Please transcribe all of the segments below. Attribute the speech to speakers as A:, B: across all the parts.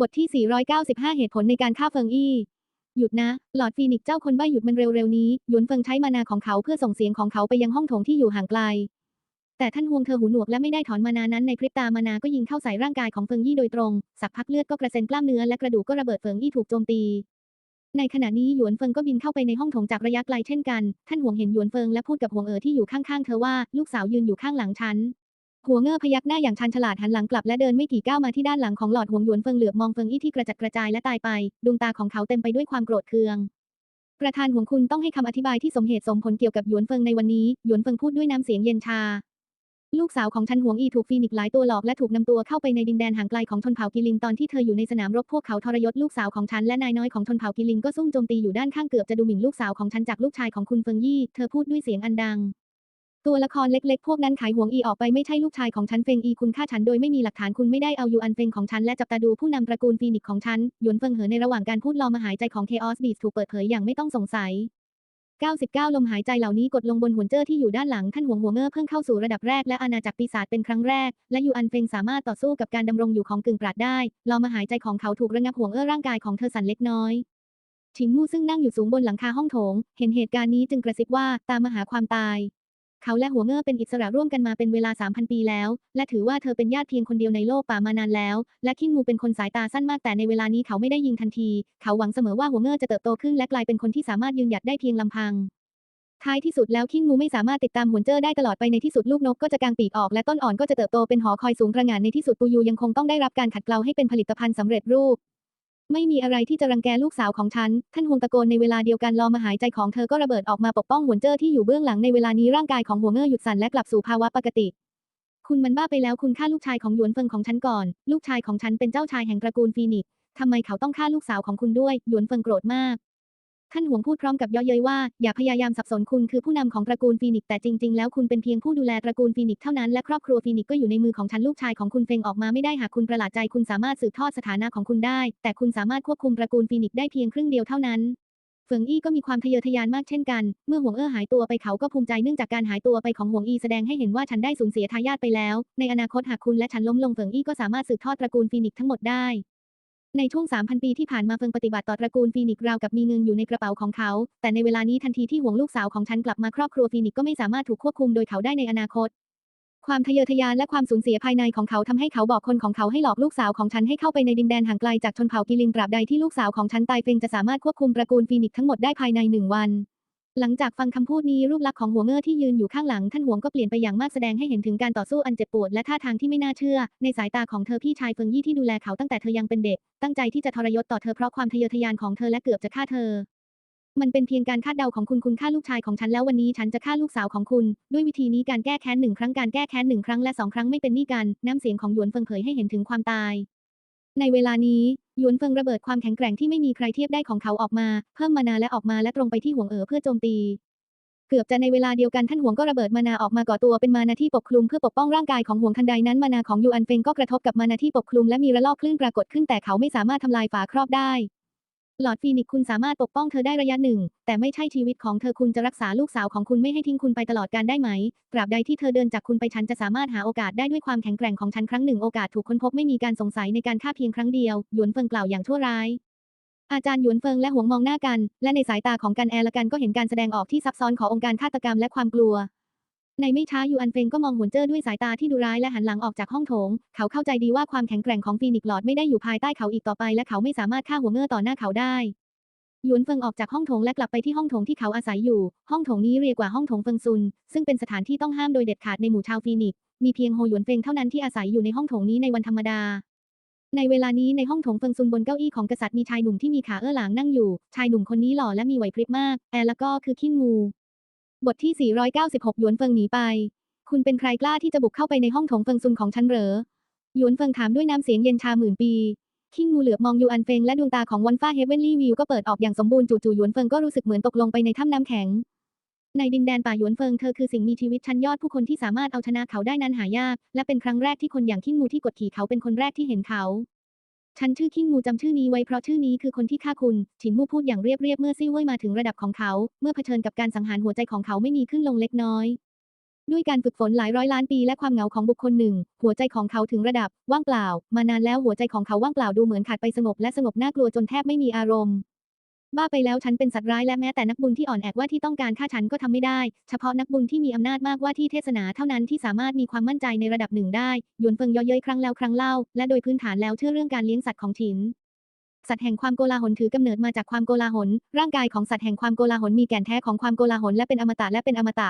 A: บทที่ 495 เหตุผลในการฆ่าเฟิงอี้ หยุดนะ หลอดฟีนิกเจ้าคนใบ้หยุดมันเร็วๆนี้ หยวนเฟิงใช้มานาของเขาเพื่อส่งเสียงของเขาไปยังห้องโถงที่อยู่ห่างไกล แต่ท่านฮวงเธอหูหนวกและไม่ได้ถอนมานานั้นในพริบตามานาก็ยิงเข้าใส่ร่างกายของเฟิงยี่โดยตรง สักพักเลือดก็กระเซ็นกล้ามเนื้อและกระดูกก็ระเบิดเฟิงยี่ถูกโจมตี ในขณะนี้หยวนเฟิงก็บินเข้าไปในห้องโถงจากระยะไกลเช่นกัน ท่านหวงเห็นหยวนเฟิงและพูดกับหวงเอ๋อที่อยู่ข้างๆเธอว่าลูกสาวยืนอยู่ข้างหลังฉัน หัวเง่อพยักหน้าอย่างชันฉลาดหันหลังกลับและเดินไม่กี่ก้าวมาที่ด้านหลังของหลอดหวงหยวนเฟิงเหลือบมองเฟิงอี้ที่กระจัดกระจายและตายไป ดวงตาของเขาเต็มไปด้วยความโกรธเคือง ประธานหวงคุณต้องให้คำอธิบายที่สมเหตุสมผลเกี่ยวกับหยวนเฟิงในวันนี้ หยวนเฟิงพูดด้วยน้ำเสียงเย็นชา ลูกสาวของฉันหวงอีถูกฟีนิกหลายตัวหลอกและถูกนำตัวเข้าไปในดินแดนห่างไกลของชนเผ่ากิลินตอนที่เธออยู่ในสนามรบพวกเขาทรยศลูกสาวของฉันและนายน้อยของชนเผ่ากิลินก็ซุ่มโจมตีอยู่ด้านข้างเกือบจะดูหมิ่นลูกสาวของฉันจากลูกชายของคุณเฟิงยี่ เธอพูดด้วยเสียงอันดัง ตัวละครเล็กๆ พวกนั้นขายห่วงอีออกไปไม่ใช่ลูกชายของฉันเฟงอีคุณฆ่าฉันโดยไม่มีหลักฐานคุณไม่ได้เอายูอันเฟงของฉันและจับตาดูผู้นำตระกูลฟีนิกของฉัน หยวนเฟิงเหอในระหว่างการพูดลอมหายใจของเคออสบีสถูกเปิดเผยอย่างไม่ต้องสงสัย 99 ลมหายใจเหล่านี้กดลงบนหวนเจ้อที่อยู่ด้านหลังท่านหวงหัวเง่อเพิ่งเข้าสู่ระดับแรกและอาณาจักรปีศาจเป็นครั้งแรก และยูอันเฟงสามารถต่อสู้กับการดำรงอยู่ของกึ่งปราดได้ลอมหายใจของเขาถูกระงับห่วงเอ้อร่างกายของเธอสั่นเล็กน้อยชิงมู่ซึ่งนั่งอยู่สูงบนหลังคาห้องโถง เห็นเหตุการณ์นี้จึงกระซิบว่าตามมาหาความตาย เขาและหัวเงอเป็นอิสระร่วมกันมาเป็นเวลา 3,000 ปีแล้ว และถือว่าเธอเป็นญาติเพียงคนเดียวในโลกป่ามานานแล้ว และคิงมูเป็นคนสายตาสั้นมากแต่ในเวลานี้เขาไม่ได้ยิงทันที เขาหวังเสมอว่าหัวเงอจะเติบโตขึ้นและกลายเป็นคนที่สามารถยืนหยัดได้เพียงลำพังท้ายที่สุดแล้วคิงมูไม่สามารถติดตามหวนเจอได้ตลอดไปในที่สุดลูกนกก็จะกางปีกออกและต้นอ่อนก็จะเติบโตเป็นหอคอยสูงกระหง่านในที่สุดปูยูยังคงต้องได้รับการขัดเกลาให้เป็นผลิตภัณฑ์สำเร็จรูป ไม่มีอะไรที่จะรังแกลูกสาวของฉัน ท่านฮวงตะโกนในเวลาเดียวกันลอมหายใจของเธอก็ระเบิดออกมาปกป้องหวนเจ้อที่อยู่เบื้องหลังในเวลานี้ร่างกายของหัวเง่อหยุดสั่นและกลับสู่ภาวะปกติ คุณมันบ้าไปแล้วคุณฆ่าลูกชายของหยวนเฟิงของฉันก่อน ลูกชายของฉันเป็นเจ้าชายแห่งตระกูลฟีนิกซ์ทำไมเขาต้องฆ่าลูกสาวของคุณด้วย หยวนเฟิงโกรธมาก ท่านหวงพูดพร้อมกับเย่อเย้ยว่า อย่าพยายามสับสนคุณคือผู้นำของตระกูลฟีนิกซ์แต่จริง ๆ แล้วคุณเป็นเพียงผู้ดูแลตระกูลฟีนิกซ์เท่านั้นและครอบครัวฟีนิกซ์ก็อยู่ในมือของฉันลูกชายของคุณเฟงออกมาไม่ได้หากคุณประหลาดใจคุณสามารถสืบทอดสถานะของคุณได้ แต่คุณสามารถควบคุมตระกูลฟีนิกซ์ได้เพียงครึ่งเดียวเท่านั้นเฟิงอี้ก็มีความทะเยอทะยานมากเช่นกัน เมื่อหวงเอ้อหายตัวไปเขาก็ภูมิใจเนื่องจากการหายตัวไปของหวงอีแสดงให้เห็นว่าฉันได้สูญเสียทายาทไปแล้ว ในอนาคตหากคุณและฉันล้มลงเฟิงอี้ก็สามารถสืบทอดตระกูลฟีนิกทั้งหมดได้ ในช่วง 3,000 ปีที่ผ่านมาเฟิงปฏิบัติต่อตระกูลฟีนิกราวกับมีเงินอยู่ในกระเป๋าของเขา แต่ในเวลานี้ทันทีที่ห่วงลูกสาวของฉันกลับมาครอบครัวฟีนิกก็ไม่สามารถถูกควบคุมโดยเขาได้ในอนาคต ความทะเยอทะยานและความสูญเสียภายในของเขาทำให้เขาบอกคนของเขาให้หลอกลูกสาวของฉันให้เข้าไปในดินแดนห่างไกลจากชนเผ่ากิลินตราบใดที่ลูกสาวของฉันตายเฟิงจะสามารถควบคุมตระกูลฟีนิกทั้งหมดได้ภายในหนึ่งวัน หลังจากฟังคำพูดนี้รูปลักษณ์ของหัวเง่อที่ยืนอยู่ข้างหลังท่านหวงก็เปลี่ยนไปอย่างมากแสดงให้เห็นถึงการต่อสู้อันเจ็บปวดและท่าทางที่ไม่น่าเชื่อ ในสายตาของเธอพี่ชายเฟิงยี่ที่ดูแลเขาตั้งแต่เธอยังเป็นเด็ก ตั้งใจที่จะทรยศต่อเธอเพราะความทะเยอทะยานของเธอและเกือบจะฆ่าเธอ มันเป็นเพียงการคาดเดาของคุณคุณฆ่าลูกชายของฉันแล้ววันนี้ฉันจะฆ่าลูกสาวของคุณ ด้วยวิธีนี้การแก้แค้นหนึ่งครั้งการแก้แค้นหนึ่งครั้งและสองครั้งไม่เป็นนี่กัน น้ำเสียงของหยวนเฟิงเผยให้เห็นถึงความตาย ในเวลานี้หยวนเฟิงระเบิดความแข็งแกร่งที่ไม่มีใครเทียบได้ของเขาออกมา เพิ่มมานาและออกมาและตรงไปที่หวงเอ๋อเพื่อโจมตี เกือบจะในเวลาเดียวกันท่านหวงก็ระเบิดมานาออกมาก่อตัวเป็นมานาที่ปกคลุมเพื่อปกป้องร่างกายของหวงทันใดนั้นมานาของยูอันเฟงก็กระทบกับมานาที่ปกคลุมและมีระลอกคลื่นปรากฏขึ้นแต่เขาไม่สามารถทำลายฝาครอบได้ หลอดฟีนิกคุณสามารถปกป้องเธอได้ระยะหนึ่ง แต่ไม่ใช่ชีวิตของเธอคุณจะรักษาลูกสาวของคุณไม่ให้ทิ้งคุณไปตลอดการได้ไหม ตราบใดที่เธอเดินจากคุณไปฉันจะสามารถหาโอกาสได้ด้วยความแข็งแกร่งของฉันครั้งหนึ่งโอกาสถูกค้นพบไม่มีการสงสัยในการฆ่าเพียงครั้งเดียว หยวนเฟิงกล่าวอย่างชั่วร้าย อาจารย์หยวนเฟิงและหวงมองหน้ากัน และในสายตาของกันแอร์ละกันก็เห็นการแสดงออกที่ซับซ้อนขององค์การฆาตกรรมและความกลัว ในไม่ช้ายูอันเฟงก็มองหวนเจ้อด้วยสายตาที่ดุร้ายและหันหลังออกจากห้องโถง เขาเข้าใจดีว่าความแข็งแกร่งของฟีนิกซ์ลอดไม่ได้อยู่ภายใต้เขาอีกต่อไป และเขาไม่สามารถฆ่าหัวเง่อต่อหน้าเขาได้หยวนเฟิงออกจากห้องโถงและกลับไปที่ห้องโถงที่เขาอาศัยอยู่ ห้องโถงนี้เรียกว่าห้องโถงเฟิงซุน ซึ่งเป็นสถานที่ต้องห้ามโดยเด็ดขาดในหมู่ชาวฟีนิกมีเพียงโฮหยวนเฟิงเท่านั้นที่อาศัยอยู่ในห้องโถงนี้ในวันธรรมดา ในเวลานี้ในห้องโถงเฟิงซุนบนเก้าอี้ของกษัตริย์มีชายหนุ่มที่มีขาเอื้อหลางนั่งอยู่ ชายหนุ่มคนนี้หล่อและมีไหวพริบมาก แอแล้วก็คือขี้งู บทที่ 496 หยวนเฟิงหนีไป คุณเป็นใครกล้าที่จะบุกเข้าไปในห้องถงเฟิงซุนของฉันเหรอ หยวนเฟิงถามด้วยน้ำเสียงเย็นชาหมื่นปี คิงงูเหลือบมองยูอันเฟงและดวงตาของวันฟ้าเฮเวนลี่วิวก็เปิดออกอย่างสมบูรณ์จู่ๆหยวนเฟิงก็รู้สึกเหมือนตกลงไปในถ้ำน้ำแข็ง ในดินแดนป่าหยวนเฟิงเธอคือสิ่งมีชีวิตชั้นยอดผู้คนที่สามารถเอาชนะเขาได้นั้นหายาก และเป็นครั้งแรกที่คนอย่างคิงงูที่กดขี่เขาเป็นคนแรกที่เห็นเขา ฉันชื่อคิงมูจำชื่อนี้ไว้เพราะชื่อนี้คือคนที่ฆ่าคุณ ฉินมู่พูดอย่างเรียบๆเมื่อซี่เว่ยมาถึงระดับของเขา เมื่อเผชิญกับการสังหารหัวใจของเขาไม่มีขึ้นลงเล็กน้อย ด้วยการฝึกฝนหลายร้อยล้านปีและความเหงาของบุคคลหนึ่ง หัวใจของเขาถึงระดับว่างเปล่า มานานแล้วหัวใจของเขาว่างเปล่าดูเหมือนขาดไปสงบและสงบน่ากลัวจนแทบไม่มีอารมณ์ บ้าไปแล้วฉันเป็นสัตว์ร้ายและแม้แต่นักบุญที่อ่อนแอว่าที่ต้องการฆ่าฉันก็ทำไม่ได้ เฉพาะนักบุญที่มีอำนาจมากว่าที่เทศนาเท่านั้นที่สามารถมีความมั่นใจในระดับหนึ่งได้หยวนเฟิงเย่อเย้ยครั้งแล้วครั้งเล่า และโดยพื้นฐานแล้วเชื่อเรื่องการเลี้ยงสัตว์ของฉินสัตว์แห่งความโกลาหลถือกำเนิดมาจากความโกลาหล ร่างกายของสัตว์แห่งความโกลาหลมีแก่นแท้ของความโกลาหลและเป็นอมตะและเป็นอมตะ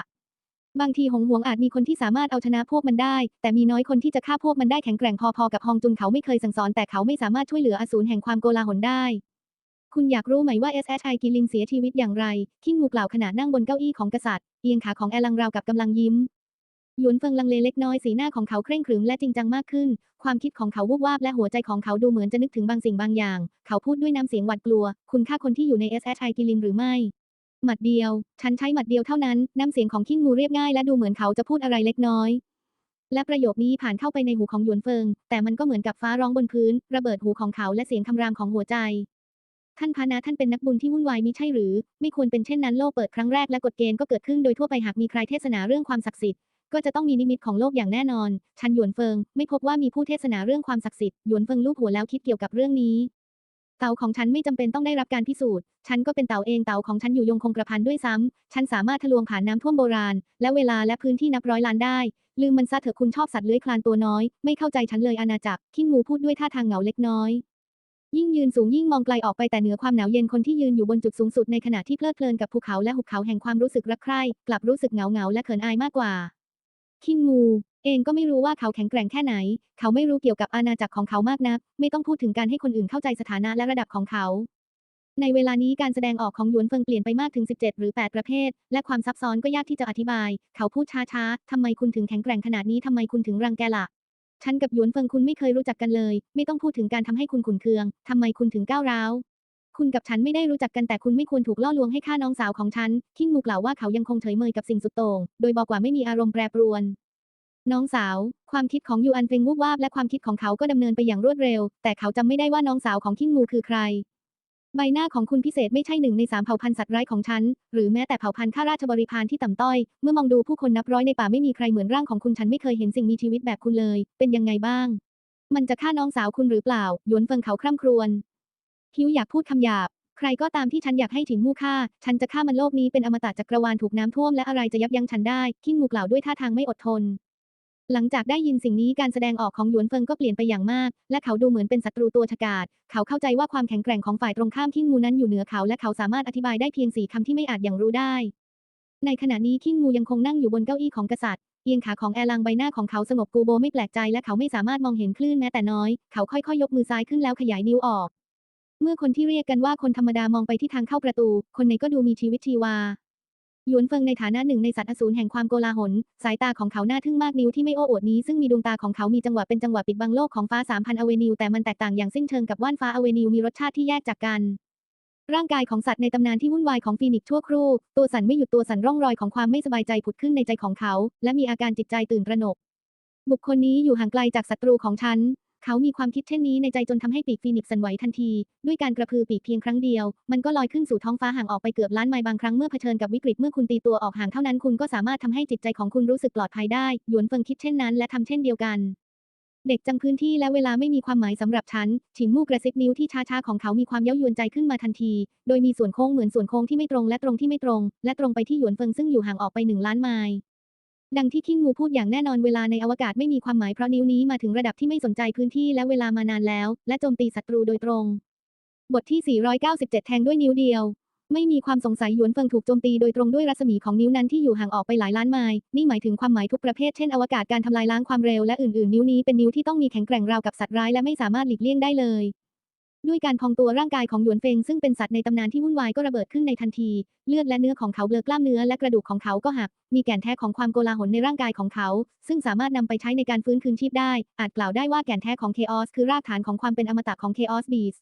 A: บางทีหงหวงอาจมีคนที่สามารถเอาชนะพวกมันได้ แต่มีน้อยคนที่จะฆ่าพวกมันได้แข็งแกร่งพอๆกับฮองจุนเขาไม่เคยสั่งสอนแต่เขาไม่สามารถช่วยเหลืออสูรแห่งความโกลาหลได้ คุณอยากรู้ไหมว่า SHI กิลินเสียชีวิตอย่างไร คิงงูกล่าวขณะนั่งบนเก้าอี้ของกษัตริย์ เอียงขาของแอลังราวกับกำลังยิ้ม หยวนเฟิงลังเลเล็กน้อยสีหน้าของเขาเคร่งขรึมและจริงจังมากขึ้น ความคิดของเขาวูบวาบและหัวใจของเขาดูเหมือนจะนึกถึงบางสิ่งบางอย่าง เขาพูดด้วยน้ำเสียงหวาดกลัว คุณฆ่าคนที่อยู่ใน SHI กิลินหรือไม่หมัดเดียว ฉันใช้หมัดเดียวเท่านั้น น้ำเสียงของคิงมูเรียบง่ายและดูเหมือนเขาจะพูดอะไรเล็กน้อยและประโยคนี้ผ่านเข้าไปในหูของหยวนเฟิง แต่มันก็เหมือนกับฟ้าร้องบนพื้น ระเบิดหูของเขาและเสียงคำรามของหัวใจ ท่านพานะท่านเป็นนักบุญที่วุ่นวายมิใช่หรือ ไม่ควรเป็นเช่นนั้นโลกเปิดครั้งแรกและกฎเกณฑ์ก็เกิดขึ้นโดยทั่วไปหากมีใครเทศนาเรื่องความศักดิ์สิทธิ์ก็จะต้องมีนิมิตของโลกอย่างแน่นอนฉันหยวนเฟิง ไม่พบว่ามีผู้เทศนาเรื่องความศักดิ์สิทธิ์หยวนเฟิงลูบหัวแล้วคิดเกี่ยวกับเรื่องนี้เต่าของฉันไม่จำเป็นต้องได้รับการพิสูจน์ ฉันก็เป็นเต่าเองเต่าของฉันอยู่ยงคงกระพันด้วยซ้ำฉันสามารถทะลวงผ่านน้ำท่วมโบราณ และเวลาและพื้นที่นับร้อยล้านได้ ลืมมันซะเถอะคุณชอบสัตว์เลื้อยคลานตัวน้อย ไม่เข้าใจฉันเลยอาณาจักรขี้งูพูดด้วยท่าทางเหงาเล็กน้อย ยิ่งยืนสูงยิ่งมองไกลออกไปแต่เหนือความหนาวเย็นคนที่ยืนอยู่บนจุดสูงสุดในขณะที่เพลิดเพลินกับภูเขาและหุบเขาแห่งความรู้สึกรักใคร่กลับรู้สึกเหงาเหงาและเขินอายมากกว่า คิงงูเองก็ไม่รู้ว่าเขาแข็งแกร่งแค่ไหน เขาไม่รู้เกี่ยวกับอาณาจักรของเขามากนัก ไม่ต้องพูดถึงการให้คนอื่นเข้าใจสถานะและระดับของเขา ในเวลานี้การแสดงออกของหยวนเฟิงเปลี่ยนไปมากถึง 17 หรือ 8 ประเภท และความซับซ้อนก็ยากที่จะอธิบาย เขาพูดช้าๆทำไมคุณถึงแข็งแกร่งขนาดนี้ทำไมคุณถึงรังแกล่ะ ฉันกับหยวนเฟิงคุณไม่เคยรู้จักกันเลย ไม่ต้องพูดถึงการทำให้คุณขุนเคืองทำไมคุณถึงก้าวร้าว คุณกับฉันไม่ได้รู้จักกันแต่คุณไม่ควรถูกล่อลวงให้ฆ่าน้องสาวของฉัน คิงมูกล่าวว่าเขายังคงเฉยเมยกับสิ่งสุดโต่ง โดยบอกว่าไม่มีอารมณ์แปรปรวน น้องสาว ความคิดของยูอันเฟงวูบวาบและความคิดของเขาก็ดำเนินไปอย่างรวดเร็ว แต่เขาจำไม่ได้ว่าน้องสาวของคิงมูคือใคร ใบหน้าของคุณพิเศษไม่ใช่หนึ่งในสามเผ่าพันธุ์สัตว์ร้ายของฉัน หรือแม้แต่เผ่าพันธุ์ข้าราชบริพารที่ต่ำต้อย เมื่อมองดูผู้คนนับร้อยในป่าไม่มีใครเหมือนร่างของคุณฉันไม่เคยเห็นสิ่งมีชีวิตแบบคุณเลย เป็นยังไงบ้าง มันจะฆ่าน้องสาวคุณหรือเปล่า หยวนเฟิงเขาคร่ำครวญฮิวอยากพูดคำหยาบ ใครก็ตามที่ฉันอยากให้ถิงมู่ฆ่า ฉันจะฆ่ามันโลกนี้เป็นอมตะจักรวาลถูกน้ำท่วมและอะไรจะยับยั้งฉันได้ คิงมูกล่าวด้วยท่าทางไม่อดทน หลังจากได้ยินสิ่งนี้การแสดงออกของหยวนเฟิงก็เปลี่ยนไปอย่างมาก และเขาดูเหมือนเป็นศัตรูตัวฉกาจเขาเข้าใจว่าความแข็งแกร่งของฝ่ายตรงข้ามคิงมูนั้นอยู่เหนือเขาและเขาสามารถอธิบายได้เพียงสี่คำที่ไม่อาจอย่างรู้ได้ ในขณะนี้คิงมูยังคงนั่งอยู่บนเก้าอี้ของกษัตริย์เอียงขาของแอลังใบหน้าของเขาสงบกูโบไม่แปลกใจและเขาไม่สามารถมองเห็นคลื่นแม้แต่น้อย เขาค่อยๆยกมือซ้ายขึ้นแล้วขยายนิ้วออก เมื่อคนที่เรียกกันว่าคนธรรมดามองไปที่ทางเข้าประตู คนไหนก็ดูมีชีวิตชีวา หยวนเฟิงในฐานะหนึ่งในสัตว์อสูรแห่งความโกลาหล สายตาของเขาหน้าทึ่งมากนิ้วที่ไม่โอ้อวดนี้ซึ่งมีดวงตาของเขามีจังหวะเป็นจังหวะปิดบังโลกของฟ้าสามพันอเวนิวแต่มันแตกต่างอย่างสิ้นเชิงกับว่านฟ้าอเวนิวมีรสชาติที่แยกจากกันร่างกายของสัตว์ในตำนานที่วุ่นวายของฟีนิกซ์ชั่วครู่ ตัวสันไม่หยุดตัวสันร่องรอยของความไม่สบายใจผุดขึ้นในใจของเขา และมีอาการจิตใจตื่นตระหนก บุคคลนี้อยู่ห่างไกลจากศัตรูของฉัน เขามีความคิดเช่นนี้ในใจจนทำให้ปีกฟีนิกซ์สั่นไหวทันที ด้วยการกระพือปีกเพียงครั้งเดียว มันก็ลอยขึ้นสู่ท้องฟ้าห่างออกไปเกือบล้านไมล์บางครั้งเมื่อเผชิญกับวิกฤตเมื่อคุณตีตัวออกห่างเท่านั้นคุณก็สามารถทำให้จิตใจของคุณรู้สึกปลอดภัยได้ หยวนเฟิงคิดเช่นนั้นและทำเช่นเดียวกันเด็กจังพื้นที่และเวลาไม่มีความหมายสำหรับฉัน ฉินมู่กระซิบนิ้วที่ช้าๆของเขามีความเย้ายวนใจขึ้นมาทันที โดยมีส่วนโค้งเหมือนส่วนโค้งที่ไม่ตรงและตรงที่ไม่ตรง และตรงไปที่หยวนเฟิงซึ่งอยู่ห่างออกไปหนึ่งล้านไมล์ ดังที่คิงมูพูดอย่างแน่นอนเวลาในอวกาศไม่มีความหมายเพราะนิ้วนี้มาถึงระดับที่ไม่สนใจพื้นที่และเวลามานานแล้ว และโจมตีศัตรูโดยตรง บทที่ 497 แทงด้วยนิ้วเดียว ไม่มีความสงสัยหยวนเฟิงถูกโจมตีโดยตรงด้วยรัศมีของนิ้วนั้นที่อยู่ห่างออกไปหลายล้านไมล์นี่หมายถึงความหมายทุกประเภทเช่นอวกาศการทำลายล้างความเร็วและอื่นๆ นิ้วนี้เป็นนิ้วที่ต้องมีแข็งแกร่งราวกับสัตว์ร้ายและไม่สามารถหลีกเลี่ยงได้เลย ด้วยการพองตัวร่างกายของหยวนเฟงซึ่งเป็นสัตว์ในตำนานที่วุ่นวายก็ระเบิดขึ้นในทันที เลือดและเนื้อของเขาเบลอกล้ามเนื้อและกระดูกของเขาก็หัก มีแก่นแท้ของความโกลาหลในร่างกายของเขา ซึ่งสามารถนำไปใช้ในการฟื้นคืนชีพได้ อาจกล่าวได้ว่าแก่นแท้ของเคออสคือรากฐานของความเป็นอมตะของเคออสบีส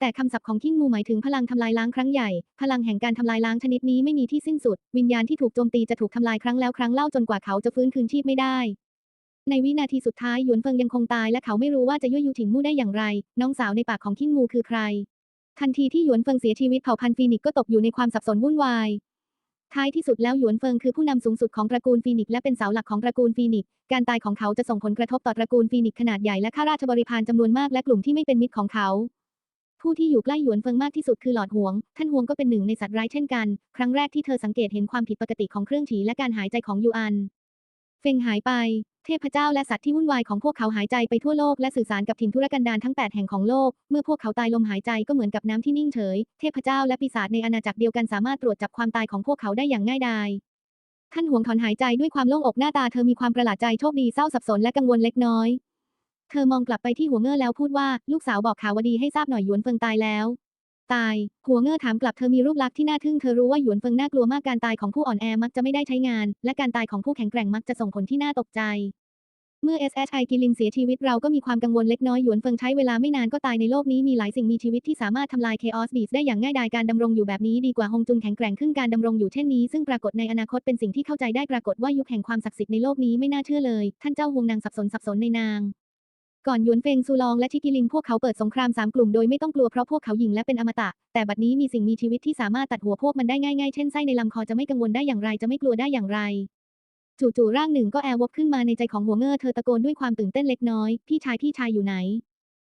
A: แต่คำศัพท์ของคิงมูหมายถึงพลังทำลายล้างครั้งใหญ่ พลังแห่งการทำลายล้างชนิดนี้ไม่มีที่สิ้นสุด วิญญาณที่ถูกโจมตีจะถูกทำลายครั้งแล้วครั้งเล่าจนกว่าเขาจะฟื้นคืนชีพไม่ได้ ในวินาทีสุดท้ายหยวนเฟิงยังคงตายและเขาไม่รู้ว่าจะยั่วยุถิงมู่ได้อย่างไร น้องสาวในปากของคิงมูคือใคร ทันทีที่หยวนเฟิงเสียชีวิตเผ่าพันธุ์ฟีนิกก็ตกอยู่ในความสับสนวุ่นวาย ท้ายที่สุดแล้วหยวนเฟิงคือผู้นำสูงสุดของตระกูลฟีนิกและเป็นเสาหลักของตระกูลฟีนิกการตายของเขาจะส่งผลกระทบต่อตระกูลฟีนิกขนาดใหญ่และข้าราชบริพารจำนวนมากและกลุ่มที่ไม่เป็นมิตรของเขาผู้ที่อยู่ใกล้หยวนเฟิงมากที่สุดคือหลอดหวง ท่านหวงก็เป็นหนึ่งในสัตว์ร้ายเช่นกัน ครั้งแรกที่เธอสังเกตเห็นความผิดปกติของเครื่องฉีและการหายใจของยูอัน เฟงหายไป เทพเจ้าและสัตว์ที่วุ่นวายของพวกเขาหายใจไปทั่วโลกและสื่อสารกับถิ่นทุรกันดารทั้ง 8 แห่งของโลก เมื่อพวกเขาตายลมหายใจก็เหมือนกับน้ำที่นิ่งเฉย เทพเจ้าและปีศาจในอาณาจักรเดียวกันสามารถตรวจจับความตายของพวกเขาได้อย่างง่ายดายท่านหวงถอนหายใจด้วยความโล่งอกหน้าตาเธอมีความประหลาดใจโชคดีเศร้าสับสนและกังวลเล็กน้อย เธอมองกลับไปที่หัวเง่อแล้วพูดว่าลูกสาวบอกข่าววดีให้ทราบหน่อยหยวนเฟิงตายแล้ว ตาย หัวเง่อถามกลับเธอมีรูปลักษณ์ที่น่าทึ่งเธอรู้ว่าหยวนเฟิงน่ากลัวมากการตายของผู้อ่อนแอมักจะไม่ได้ใช้งาน และการตายของผู้แข็งแกร่งมักจะส่งผลที่น่าตกใจ เมื่อ SHI กิลินเสียชีวิตเราก็มีความกังวลเล็กน้อยหยวนเฟิงใช้เวลาไม่นานก็ตายในโลกนี้มีหลายสิ่งมีชีวิตที่สามารถทำลาย Chaos Beast ได้อย่างง่ายดายการดำรงอยู่แบบนี้ดีกว่าฮงจุนแข็งแกร่งขึ้นการดำรงอยู่เช่นนี้ซึ่งปรากฏในอนาคตเป็นสิ่งที่เข้าใจได้ปรากฏว่ายุคแห่งความศักดิ์สิทธิ์ในโลกนี้ไม่น่าเชื่อเลย ท่านเจ้าฮวงนางสับสนสับสนในนาง ก่อนหยวนเฟงซูลองและชิกิลินพวกเขาเปิดสงครามสามกลุ่มโดยไม่ต้องกลัวเพราะพวกเขาหญิงและเป็นอมตะ แต่บัดนี้มีสิ่งมีชีวิตที่สามารถตัดหัวพวกมันได้ง่ายๆ เช่นไส้ในลำคอจะไม่กังวลได้อย่างไรจะไม่กลัวได้อย่างไรจู่ๆร่างหนึ่งก็แอร์วบขึ้นมาในใจของหัวเงอเธอตะโกนด้วยความตื่นเต้นเล็กน้อย พี่ชายพี่ชายอยู่ไหน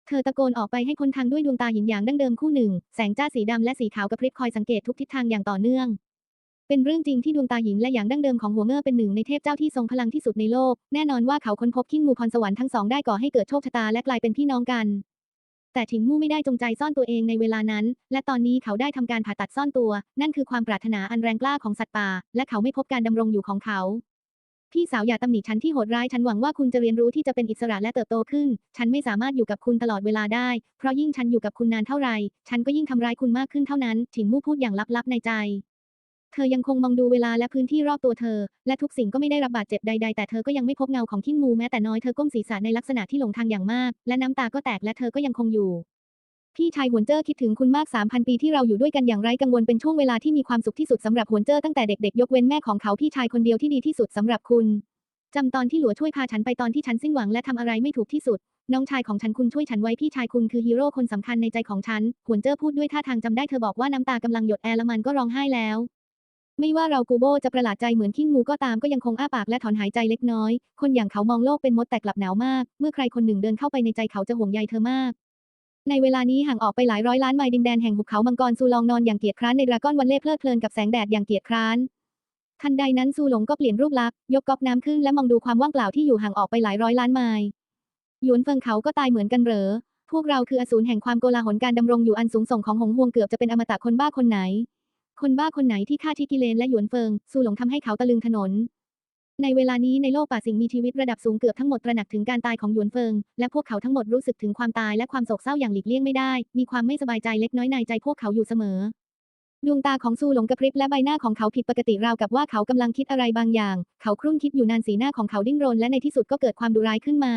A: เธอตะโกนออกไปให้พ้นทางด้วยดวงตาหยินหยางดั้งเดิมคู่หนึ่ง แสงจ้าสีดำและสีขาวกระพริบคอยสังเกตทุกทิศทางอย่างต่อเนื่อง เป็นเรื่องจริงที่ดวงตาหยินและหยางดั้งเดิมของหัวเง่อเป็นหนึ่งในเทพเจ้าที่ทรงพลังที่สุดในโลก แน่นอนว่าเขาค้นพบขิ้งมูพรสวรรค์ทั้งสองได้ก่อให้เกิดโชคชะตาและกลายเป็นพี่น้องกัน แต่ถิงมู่ไม่ได้จงใจซ่อนตัวเองในเวลานั้น และตอนนี้เขาได้ทำการผ่าตัดซ่อนตัว นั่นคือความปรารถนาอันแรงกล้าของสัตว์ป่า และเขาไม่พบการดำรงอยู่ของเขาพี่สาวอย่าตำหนิฉันที่โหดร้ายฉันหวังว่าคุณจะเรียนรู้ที่จะเป็นอิสระและเติบโตขึ้น ฉันไม่สามารถอยู่กับคุณตลอดเวลาได้ เพราะยิ่งฉันอยู่กับคุณนานเท่าไหร่ ฉันก็ยิ่งทำร้ายคุณมากขึ้นเท่านั้นถิงมู่พูดอย่างลับๆในใจ เธอยังคงมองดูเวลาและพื้นที่รอบตัวเธอ และทุกสิ่งก็ไม่ได้รับบาดเจ็บใด ๆ แต่เธอก็ยังไม่พบเงาของขิ้งมูแม้แต่น้อยเธอก้มศีรษะในลักษณะที่หลงทางอย่างมาก และน้ำตาก็แตกและเธอก็ยังคงอยู่ พี่ชายหวนเจ้อคิดถึงคุณมาก 3,000 ปีที่เราอยู่ด้วยกันอย่างไร้กังวลเป็นช่วงเวลาที่มีความสุขที่สุดสำหรับหวนเจ้อตั้งแต่เด็กๆ ยกเว้นแม่ของเขาพี่ชายคนเดียวที่ดีที่สุดสำหรับคุณจำตอนที่หลัวช่วยพาฉันไปตอนที่ฉันสิ้นหวังและทำอะไรไม่ถูกที่สุด น้องชายของฉันคุณช่วยฉันไว้พี่ชายคุณคือฮีโร่คนสำคัญในใจของฉันหวนเจ้อพูดด้วยท่าทางจำได้เธอบอกว่าน้ำตากำลังหยดแอร์ละมันก็ร้องไห้แล้ว ไม่ว่าเรากูโบจะประหลาดใจเหมือนขิ้งูก็ตามก็ยังคงอ้าปากและถอนหายใจเล็กน้อย คนอย่างเขามองโลกเป็นมดแต่กลับหนาวมาก เมื่อใครคนหนึ่งเดินเข้าไปในใจเขาจะห่วงใยเธอมาก ในเวลานี้ห่างออกไปหลายร้อยล้านไมล์ดินแดนแห่งหุบเขามังกรซูลองนอนอย่างเกียจคร้านในดราก้อนวันเล่เพลิดเพลินกับแสงแดดอย่างเกียจคร้านทันใดนั้นซูหลงก็เปลี่ยนรูปลักษณ์ยกก๊อกน้ำขึ้นและมองดูความว่างเปล่าที่อยู่ห่างออกไปหลายร้อยล้านไมล์หยวนเฟิงเขาก็ตายเหมือนกันเหรอพวกเราคืออสูรแห่งความโกลาหลการดำรงอยู่อันสูงส่งของหงฮวงเกือบจะเป็นอมตะคนบ้าคนไหน คนบ้าคนไหนที่ฆ่าชิกิเลนและหยวนเฟิงซูหลงทำให้เขาตะลึงถนน ในเวลานี้ในโลกป่าสิ่งมีชีวิตระดับสูงเกือบทั้งหมดตระหนักถึงการตายของหยวนเฟิง และพวกเขาทั้งหมดรู้สึกถึงความตายและความโศกเศร้าอย่างหลีกเลี่ยงไม่ได้ มีความไม่สบายใจเล็กน้อยในใจพวกเขาอยู่เสมอดวงตาของซูหลงกระพริบและใบหน้าของเขาผิดปกติราวกับว่าเขากำลังคิดอะไรบางอย่าง เขาครุ่นคิดอยู่นานสีหน้าของเขาดิ้นรนและในที่สุดก็เกิดความดุร้ายขึ้นมา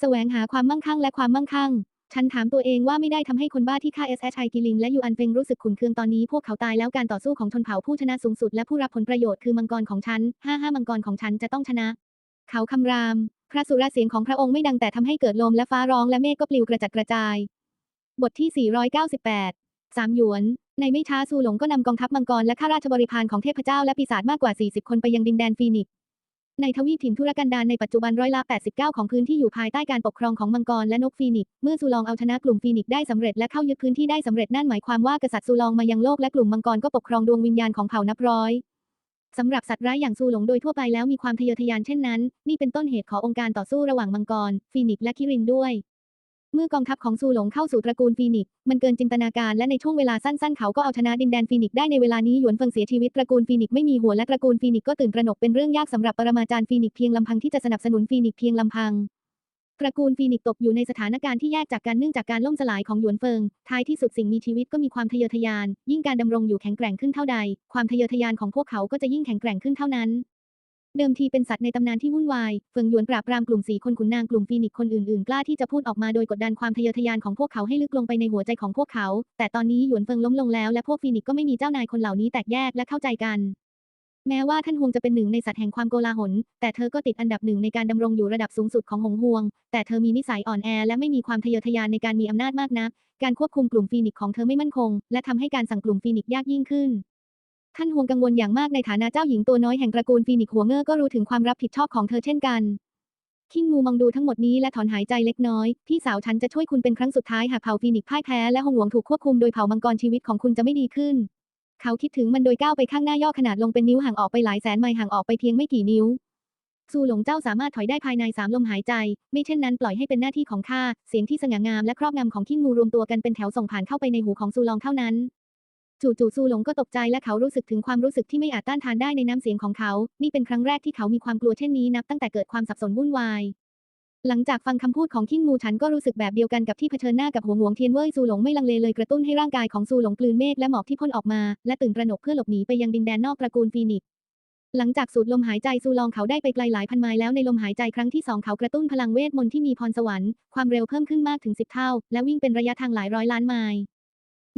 A: แสวงหาความมั่งคั่งและความมั่งคั่ง ฉันถามตัวเองว่าไม่ได้ทำให้คนบ้าที่ฆ่า SHI กิลินและยูอันเฟงรู้สึกขุนเคืองตอนนี้พวกเขาตายแล้วการต่อสู้ของชนเผ่าผู้ชนะสูงสุดและผู้รับผลประโยชน์คือมังกรของฉันห้าห้ามังกรของฉันจะต้องชนะ เขาคำราม พระสุรเสียงของพระองค์ไม่ดังแต่ทำให้เกิดลมและฟ้าร้องและเมฆก็ปลิวกระจัดกระจาย บทที่ 498 สามหยวน ในไม่ช้าซูหลงก็นำกองทัพมังกรและข้าราชบริพารของเทพเจ้าและปีศาจมากกว่า 40 คนไปยังดินแดนฟีนิกซ์ ในทวีปถิ่นทุรกันดารในปัจจุบันร้อยละ 89 ของพื้นที่อยู่ภายใต้การปกครองของมังกรและนกฟีนิกซ์เมื่อซูลองเอาชนะกลุ่มฟีนิกซ์ได้สำเร็จและเข้ายึดพื้นที่ได้สำเร็จนั่นหมายความว่ากษัตริย์ซูลองมายังโลกและกลุ่มมังกรก็ปกครองดวงวิญญาณของเผ่านับร้อยสำหรับสัตว์ร้ายอย่างซูหลงโดยทั่วไปแล้วมีความทะเยอทะยานเช่นนั้น นี่เป็นต้นเหตุขององค์การต่อสู้ระหว่างมังกร ฟีนิกซ์และคิรินด้วย เมื่อกองทัพของซูหลงเข้าสู่ตระกูลฟีนิกซ์มันเกินจินตนาการและในช่วงเวลาสั้นๆ เขาก็เอาชนะดินแดนฟีนิกซ์ได้ในเวลานี้หยวนเฟิงเสียชีวิตตระกูลฟีนิกซ์ไม่มีหัวและตระกูลฟีนิกซ์ก็ตื่นตระหนกเป็นเรื่องยากสำหรับปรมาจารย์ฟีนิกซ์เพียงลำพังที่จะสนับสนุนฟีนิกซ์เพียงลำพังตระกูลฟีนิกตกอยู่ในสถานการณ์ที่แยกจากกันเนื่องจากการล่มสลายของหยวนเฟิง ท้ายที่สุดสิ่งมีชีวิตก็มีความทะเยอทะยาน ยิ่งการดำรงอยู่แข็งแกร่งขึ้นเท่าใด ความทะเยอทะยานของพวกเขาก็จะยิ่งแข็งแกร่งขึ้นเท่านั้น เดิมทีเป็นสัตว์ในตำนานที่วุ่นวาย เฟิงหยวนปราบปรามกลุ่มสีคนขุนนางกลุ่มฟีนิกคนอื่นๆ กล้าที่จะพูดออกมาโดยกดดันความทะเยอทะยานของพวกเขาให้ลึกลงไปในหัวใจของพวกเขา แต่ตอนนี้หยวนเฟิงล้มลงแล้วและพวกฟีนิกก็ไม่มีเจ้านายคนเหล่านี้แตกแยกและเข้าใจกัน แม้ว่าท่านฮวงจะเป็นหนึ่งในสัตว์แห่งความโกลาหล แต่เธอก็ติดอันดับหนึ่งในการดำรงอยู่ระดับสูงสุดของหงฮวง แต่เธอมีนิสัยอ่อนแอและไม่มีความทะเยอทะยานในการมีอำนาจมากนัก การควบคุมกลุ่มฟีนิกของเธอไม่มั่นคง และทำให้การสั่งกลุ่มฟีนิกยากยิ่งขึ้น ท่านฮวงกังวลอย่างมากในฐานะเจ้าหญิงตัวน้อยแห่งตระกูลฟีนิกหัวเง่อก็รู้ถึงความรับผิดชอบของเธอเช่นกัน คิงมูมองดูทั้งหมดนี้และถอนหายใจเล็กน้อย พี่สาวฉันจะช่วยคุณเป็นครั้งสุดท้ายหากเผ่าฟีนิกพ่ายแพ้และหงหวงถูกควบคุมโดยเผ่ามังกรชีวิตของคุณจะไม่ดีขึ้น เขาคิดถึงมันโดยก้าวไปข้างหน้าย่อขนาดลงเป็นนิ้วห่างออกไปหลายแสนไมล์ห่างออกไปเพียงไม่กี่นิ้วซูหลงเจ้าสามารถถอยได้ภายในสามลมหายใจ ไม่เช่นนั้นปล่อยให้เป็นหน้าที่ของข้า เสียงที่สง่างามและครอบงำของคิงมูรวมตัวกันเป็นแถวส่งผ่านเข้าไปในหูของซูลองเท่านั้น จู่ๆซูหลงก็ตกใจและเขารู้สึกถึงความรู้สึกที่ไม่อาจต้านทานได้ในน้ำเสียงของเขา นี่เป็นครั้งแรกที่เขามีความกลัวเช่นนี้นับตั้งแต่เกิดความสับสนวุ่นวาย หลังจากฟังคำพูดของคิงมูฉันก็รู้สึกแบบเดียวกันกับที่เผชิญหน้ากับหัวหวงเทียนเว่ยซูหลงไม่ลังเลเลยกระตุ้นให้ร่างกายของซูหลงกลืนเมฆและหมอกที่พ่นออกมา และตื่นตระหนกเพื่อหลบหนีไปยังดินแดนนอกตระกูลฟีนิกซ์หลังจากสูดลมหายใจซูลองเขาได้ไปไกลหลายพันไมล์แล้วในลมหายใจครั้งที่สองเขากระตุ้นพลังเวทมนต์ที่มีพรสวรรค์ความเร็วเพิ่มขึ้นมากถึงสิบเท่า และวิ่งเป็นระยะทางหลายร้อยล้านไมล์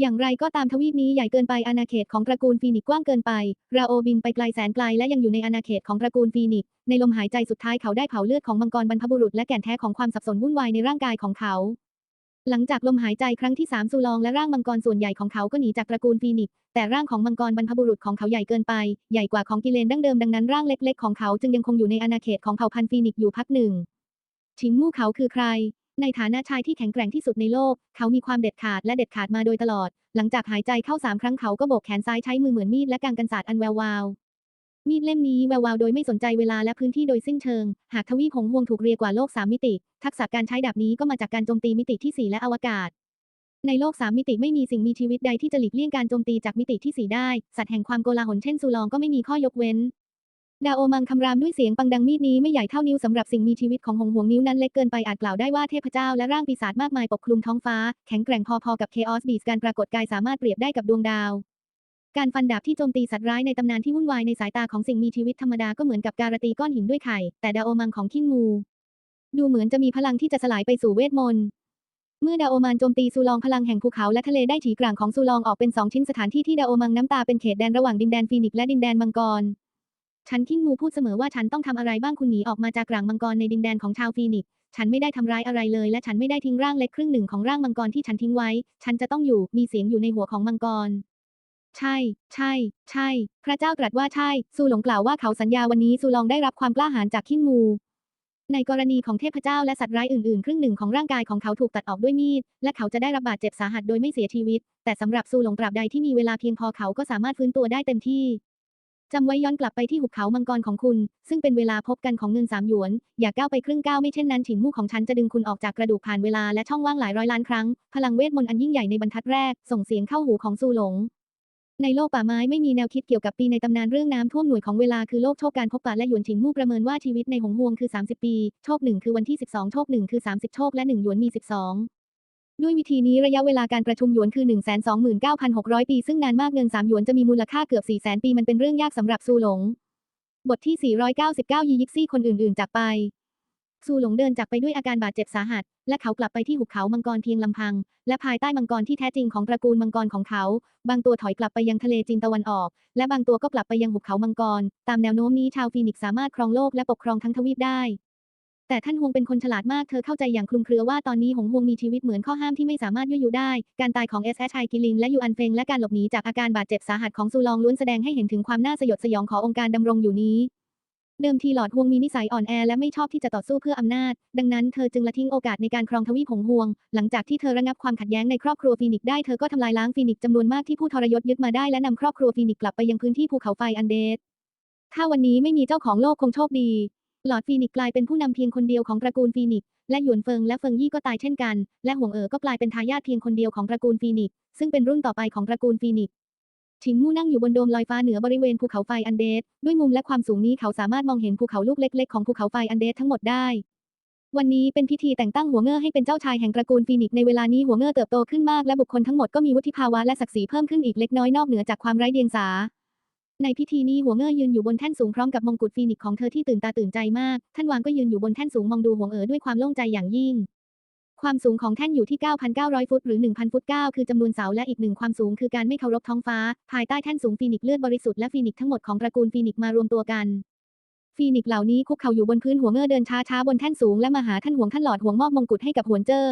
A: อย่างไรก็ตามทวีปนี้ใหญ่เกินไปอาณาเขตของตระกูลฟีนิกกว้างเกินไป ราโอบินไปไกลแสนไกลและยังอยู่ในอาณาเขตของตระกูลฟีนิก ในลมหายใจสุดท้ายเขาได้เผาเลือดของมังกรบรรพบุรุษและแก่นแท้ของความสับสนวุ่นวายในร่างกายของเขา หลังจากลมหายใจครั้งที่สามซูลองและร่างมังกรส่วนใหญ่ของเขาก็หนีจากตระกูลฟีนิก แต่ร่างของมังกรบรรพบุรุษของเขาใหญ่เกินไป ใหญ่กว่าของกิเลนดั้งเดิมดังนั้นร่างเล็ก ๆ ของเขาจึงยังคงอยู่ในอาณาเขตของเผ่าพันธุ์ฟีนิกอยู่พักหนึ่งชิงมู่เขาคือใคร ในฐานะชายที่แข็งแกร่งที่สุดในโลก เขามีความเด็ดขาดและเด็ดขาดมาโดยตลอด หลังจากหายใจเข้าสามครั้งเขาก็โบกแขนซ้ายใช้มือเหมือนมีดและกางกันศาสตร์อันแวววาว มีดเล่มนี้แวววาวโดยไม่สนใจเวลาและพื้นที่โดยสิ้นเชิง หากทวีปหงส์ฮวงถูกเรียกว่าโลกสามมิติ ทักษะการใช้ดาบนี้ก็มาจากการโจมตีมิติที่สี่และอวกาศ ในโลกสามมิติไม่มีสิ่งมีชีวิตใดที่จะหลีกเลี่ยงการโจมตีจากมิติที่สี่ได้ สัตว์แห่งความโกลาหลเช่นซูลองก็ไม่มีข้อยกเว้น ดาโอมังคำรามด้วยเสียงปังดังมีดนี้ไม่ใหญ่เท่านิ้วสำหรับสิ่งมีชีวิตของหงหวงนิ้วนั้นเล็กเกินไปอาจกล่าวได้ว่าเทพเจ้าและร่างปีศาจมากมายปกคลุมท้องฟ้า แข็งแกร่งพอๆกับเคออสบีสการปรากฏกายสามารถเปรียบได้กับดวงดาว การฟันดาบที่โจมตีสัตว์ร้ายในตำนานที่วุ่นวายในสายตาของสิ่งมีชีวิตธรรมดาก็เหมือนกับการตีก้อนหินด้วยไข่ แต่ดาโอมังของคิงงู ดูเหมือนจะมีพลังที่จะสลายไปสู่เวทมนต์เมื่อดาโอมานโจมตีซูลองพลังแห่งภูเขาและทะเลได้ฉีกร่างของซูลองออกเป็นสองชิ้นสถานที่ที่ดาโอมังน้ำตาเป็นเขตแดนระหว่างดินแดนฟีนิกซ์และดินแดนมังกร ฉันคิงมูพูดเสมอว่าฉันต้องทำอะไรบ้างคุณหนีออกมาจากร่างมังกรในดินแดนของชาวฟีนิกซ์ฉันไม่ได้ทำร้ายอะไรเลย และฉันไม่ได้ทิ้งร่างเล็กครึ่งหนึ่งของร่างมังกรที่ฉันทิ้งไว้ ฉันจะต้องอยู่มีเสียงอยู่ในหัวของมังกร ใช่ ใช่ ใช่ พระเจ้าตรัสว่าใช่ซูหลงกล่าวว่าเขาสัญญาวันนี้ซูลองได้รับความกล้าหาญจากคิงมูในกรณีของเทพเจ้าและสัตว์ร้ายอื่นๆ ครึ่งหนึ่งของร่างกายของเขาถูกตัดออกด้วยมีด และเขาจะได้รับบาดเจ็บสาหัสโดยไม่เสียชีวิต แต่สำหรับซูหลงตราบใดที่มีเวลาเพียงพอเขาก็สามารถฟื้นตัวได้เต็มที่ จำไว้ย้อนกลับไปที่หุบเขามังกรของคุณ ซึ่งเป็นเวลาพบกันของเงินสามหยวน อย่าก้าวไปครึ่งก้าวไม่เช่นนั้นฉินมู่ของฉันจะดึงคุณออกจากกระดูกผ่านเวลาและช่องว่างหลายร้อยล้านครั้ง พลังเวทมนต์อันยิ่งใหญ่ในบรรทัดแรก ส่งเสียงเข้าหูของซูหลง ในโลกป่าไม้ไม่มีแนวคิดเกี่ยวกับปีในตำนานเรื่องน้ำท่วมหน่วยของเวลาคือโลกโชคการพบปะและหยวนฉินมู่ประเมินว่าชีวิตในหงฮวงคือ 30 ปี โชคหนึ่งคือวันที่ 12 โชคหนึ่งคือ 30 โชคและ1หยวนมี 12 ด้วยวิธีนี้ระยะเวลาการประชุมหยวนคือ 129,600 ปี ซึ่งนานมากเงิน3หยวนจะมีมูลค่าเกือบ 400,000 ปีมันเป็นเรื่องยากสำหรับซูหลง บทที่ 499 ยียิปซี่คนอื่นๆ จากไป ซูหลงเดินจากไปด้วยอาการบาดเจ็บสาหัส และเขากลับไปที่หุบเขามังกรเพียงลำพัง และภายใต้มังกรที่แท้จริงของตระกูลมังกรของเขา บางตัวถอยกลับไปยังทะเลจีนตะวันออก และบางตัวก็กลับไปยังหุบเขามังกร ตามแนวโน้มนี้ชาวฟีนิกซ์สามารถครองโลกและปกครองทั้งทวีปได้ แต่ท่านฮวงเป็นคนฉลาดมาก เธอเข้าใจอย่างคลุมเครือว่าตอนนี้หงฮวงมีชีวิตเหมือนข้อห้ามที่ไม่สามารถยั่วยุได้ การตายของเอสแอชไกิลินและยูอันเฟงและการหลบหนีจากอาการบาดเจ็บสาหัสของซูลองล้วนแสดงให้เห็นถึงความน่าสยดสยองขององค์การดำรงอยู่นี้ เดิมทีหลอดฮวงมีนิสัยอ่อนแอและไม่ชอบที่จะต่อสู้เพื่ออำนาจ ดังนั้นเธอจึงละทิ้งโอกาสในการครองทวีปหงฮวง หลังจากที่เธอระงับความขัดแย้งในครอบครัวฟีนิกได้เธอก็ทำลายล้างฟีนิกจำนวนมากที่ผู้ทรยศยึดมาได้และนำครอบครัวฟีนิกกลับไปยังพื้นที่ภูเขาไฟอันเดสถ้าวันนี้ไม่มีเจ้าของโลกคงโชคดี หลอดฟีนิกกลายเป็นผู้นำเพียงคนเดียวของตระกูลฟีนิกและหยวนเฟิงและเฟิงยี่ก็ตายเช่นกัน และหวงเอ๋อก็กลายเป็นทายาทเพียงคนเดียวของตระกูลฟีนิกซึ่งเป็นรุ่นต่อไปของตระกูลฟีนิกชิงมู่นั่งอยู่บนโดมลอยฟ้าเหนือบริเวณภูเขาไฟอันเดสด้วยมุมและความสูงนี้เขาสามารถมองเห็นภูเขาลูกเล็ก ๆ ของภูเขาไฟอันเดสทั้งหมดได้ วันนี้เป็นพิธีแต่งตั้งหัวเง่อให้เป็นเจ้าชายแห่งตระกูลฟีนิกในเวลานี้หัวเง่อเติบโตขึ้นมากและบุคคลทั้งหมดก็มีวุฒิภาวะและศักดิ์ศรีเพิ่มขึ้นอีกเล็กน้อยนอกเหนือจากความไร้เดียงสา ในพิธีนี้หัวเง่อยืนอยู่บนแท่นสูงพร้อมกับมงกุฎฟีนิกซ์ของเธอที่ตื่นตาตื่นใจมาก ท่านวางก็ยืนอยู่บนแท่นสูงมองดูหัวเอ๋อด้วยความโล่งใจอย่างยิ่ง ความสูงของแท่นอยู่ที่ 9,900 ฟุต หรือ 1,000 ฟุต 9 คือจำนวนเสาและอีกหนึ่งความสูงคือการไม่เคารพท้องฟ้า ภายใต้แท่นสูงฟีนิกซ์เลือดบริสุทธิ์และฟีนิกซ์ทั้งหมดของตระกูลฟีนิกซ์มารวมตัวกันฟีนิกซ์เหล่านี้คุกเข่าอยู่บนพื้นหัวเง่อเดินช้าๆบนแท่นสูงและมาหาท่านหวงท่านหลอดหวงมอบมงกุฎให้กับหวนเจ้อ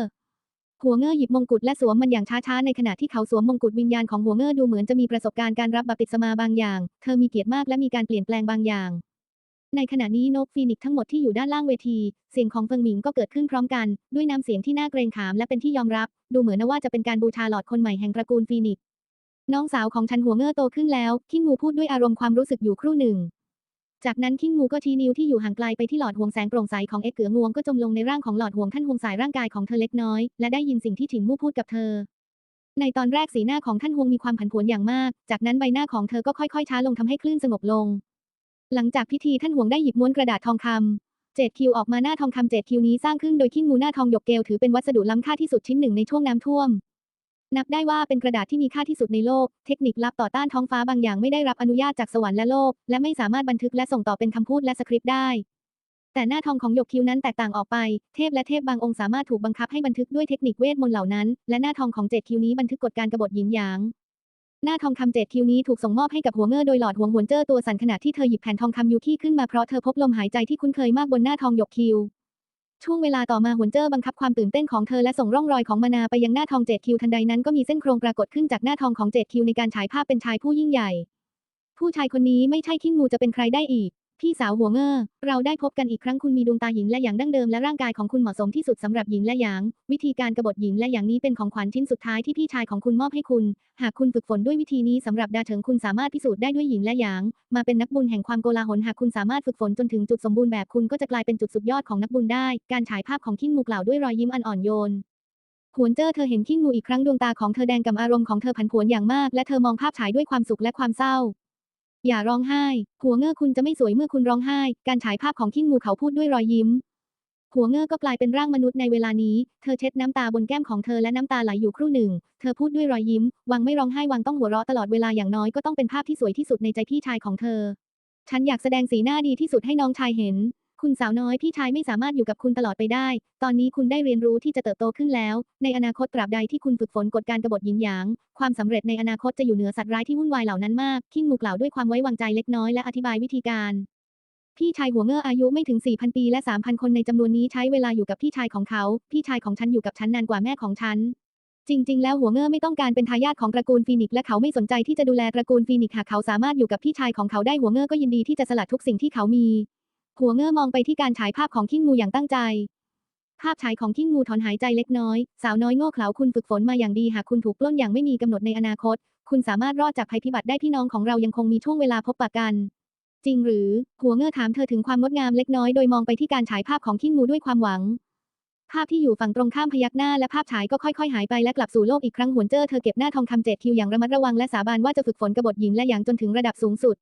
A: หัวเง่อหยิบมงกุฎและสวมมันอย่างช้าๆ ในขณะที่เขาสวมมงกุฎวิญญาณของหัวเง่อดูเหมือนจะมีประสบการณ์การรับบัพติศมาบางอย่าง เธอมีเกียรติมากและมีการเปลี่ยนแปลงบางอย่าง ในขณะนี้นกฟีนิกซ์ทั้งหมดที่อยู่ด้านล่างเวที เสียงของเฟิงหมิงก็เกิดขึ้นพร้อมกัน ด้วยน้ำเสียงที่น่าเกรงขามและเป็นที่ยอมรับ ดูเหมือนว่าจะเป็นการบูชาหลอดคนใหม่แห่งตระกูลฟีนิกซ์น้องสาวของฉันหัวเง่อโตขึ้นแล้วคิงงูพูดด้วยอารมณ์ความรู้สึกอยู่ครู่หนึ่ง จากนั้นคิงงูก็ชี้นิ้วที่อยู่ห่างไกลไปที่หลอดห่วงแสงโปร่งใสของเอ็กเกืองวงก็จมลงในร่างของหลอดห่วงท่านห่วงสายร่างกายของเธอเล็กน้อย และได้ยินสิ่งที่ถินมู่พูดกับเธอ ในตอนแรกสีหน้าของท่านฮวงมีความผันผวนอย่างมาก จากนั้นใบหน้าของเธอก็ค่อยๆช้าลงทำให้คลื่นสงบลง หลังจากพิธีท่านห่วงได้หยิบม้วนกระดาษทองคำเจดคิวออกมาหน้าทองคำเจ็ดคิวนี้สร้างขึ้นโดยขิ้งงูหน้าทองหยกเกลถือเป็นวัสดุล้ำค่าที่สุดชิ้นหนึ่งในช่วงน้ำท่วม นับได้ว่าเป็นกระดาษที่มีค่าที่สุดในโลก เทคนิคลับต่อต้านท้องฟ้าบางอย่างไม่ได้รับอนุญาตจากสวรรค์และโลก และไม่สามารถบันทึกและส่งต่อเป็นคำพูดและสคริปต์ได้ แต่หน้าทองของหยกคิวนั้นแตกต่างออกไป เทพและเทพบางองค์สามารถถูกบังคับให้บันทึกด้วยเทคนิคเวทมนต์เหล่านั้น และหน้าทองของเจดคิวนี้บันทึกกฎการกบฏหยินหยางหน้าทองคำเจดคิวนี้ถูกส่งมอบให้กับหัวเง่อโดยหลอดหวงหวนเจอตัวสั่นขณะที่เธอหยิบแผ่นทองคำยูคีขึ้นมาเพราะเธอพบลมหายใจที่คุ้นเคยมากบนหน้าทองหยกคิว ช่วงเวลาต่อมาหวนเจ้อบังคับความตื่นเต้นของเธอและส่งร่องรอยของมานาไปยังหน้าทองเจดคิวทันใดนั้นก็มีเส้นโครงปรากฏขึ้นจากหน้าทองของเจดคิวในการฉายภาพเป็นชายผู้ยิ่งใหญ่ ผู้ชายคนนี้ไม่ใช่ขิงมูจะเป็นใครได้อีก พี่สาวหัวเง่อเราได้พบกันอีกครั้งคุณมีดวงตาหญิงและหยางดั้งเดิมและร่างกายของคุณเหมาะสมที่สุดสำหรับหญิงและหยาง วิธีการกบฏหญิงและหยางนี้เป็นของขวัญชิ้นสุดท้ายที่พี่ชายของคุณมอบให้คุณ หากคุณฝึกฝนด้วยวิธีนี้สำหรับดาเฉิงคุณสามารถพิสูจน์ได้ด้วยหญิงและหยาง มาเป็นนักบุญแห่งความโกลาหลหากคุณสามารถฝึกฝนจนถึงจุดสมบูรณ์แบบคุณก็จะกลายเป็นจุดสุดยอดของนักบุญได้ การฉายภาพของขิ้งมูกล่าวด้วยรอยยิ้มอันอ่อนโยนหวนเจอเธอเห็นขิ้งมูอีกครั้งดวงตาของเธอแดงกับอารมณ์ของเธอผันผวนอย่างมากและเธอมองภาพฉายด้วยความสุขและความเศร้า อย่าร้องไห้ หัวเง่อคุณจะไม่สวยเมื่อคุณร้องไห้ การฉายภาพของขิ้งมูเขาพูดด้วยรอยยิ้ม หัวเง่อก็กลายเป็นร่างมนุษย์ในเวลานี้ เธอเช็ดน้ำตาบนแก้มของเธอและน้ำตาไหลอยู่ครู่หนึ่ง เธอพูดด้วยรอยยิ้ม วังไม่ร้องไห้วังต้องหัวเราะตลอดเวลาอย่างน้อยก็ต้องเป็นภาพที่สวยที่สุดในใจพี่ชายของเธอ ฉันอยากแสดงสีหน้าดีที่สุดให้น้องชายเห็น คุณสาวน้อยพี่ชายไม่สามารถอยู่กับคุณตลอดไปได้ ตอนนี้คุณได้เรียนรู้ที่จะเติบโตขึ้นแล้ว ในอนาคตตราบใดที่คุณฝึกฝนกฎการกบฏหยินหยาง ความสำเร็จในอนาคตจะอยู่เหนือสัตว์ร้ายที่วุ่นวายเหล่านั้นมาก คิงมูกล่าวด้วยความไว้วางใจเล็กน้อยและอธิบายวิธีการพี่ชายหัวเง่ออายุไม่ถึง 4,000 ปีและ 3,000 คนในจำนวนนี้ใช้เวลาอยู่กับพี่ชายของเขา พี่ชายของฉันอยู่กับฉันนานกว่าแม่ของฉัน จริง ๆ แล้วหัวเง่อไม่ต้องการเป็นทายาทของตระกูลฟีนิกซ์และเขาไม่สนใจที่จะดูแลตระกูลฟีนิกซ์หากเขาสามารถอยู่กับพี่ชายของเขาได้หัวเง่อก็ยินดีที่จะสลัดทุกสิ่งที่เขามี หัวเง่อมองไปที่การฉายภาพของขิ้งมูอย่างตั้งใจ ภาพฉายของขิ้งมูถอนหายใจเล็กน้อย สาวน้อยโง่เขลาคุณฝึกฝนมาอย่างดีหากคุณถูกปล้นอย่างไม่มีกำหนดในอนาคต คุณสามารถรอดจากภัยพิบัติได้พี่น้องของเรายังคงมีช่วงเวลาพบปะกัน จริงหรือ หัวเง่อถามเธอถึงความงดงามเล็กน้อยโดยมองไปที่การฉายภาพของขิ้งมูด้วยความหวัง ภาพที่อยู่ฝั่งตรงข้ามพยักหน้าและภาพฉายก็ค่อยๆ หายไปและกลับสู่โลกอีกครั้งหวนเจ้อเธอเก็บหน้าทองคำเจ็ดคิวอย่างระมัดระวังและสาบานว่าจะฝึกฝนกบฏหญิงและหยางจนถึงระดับสูงสุด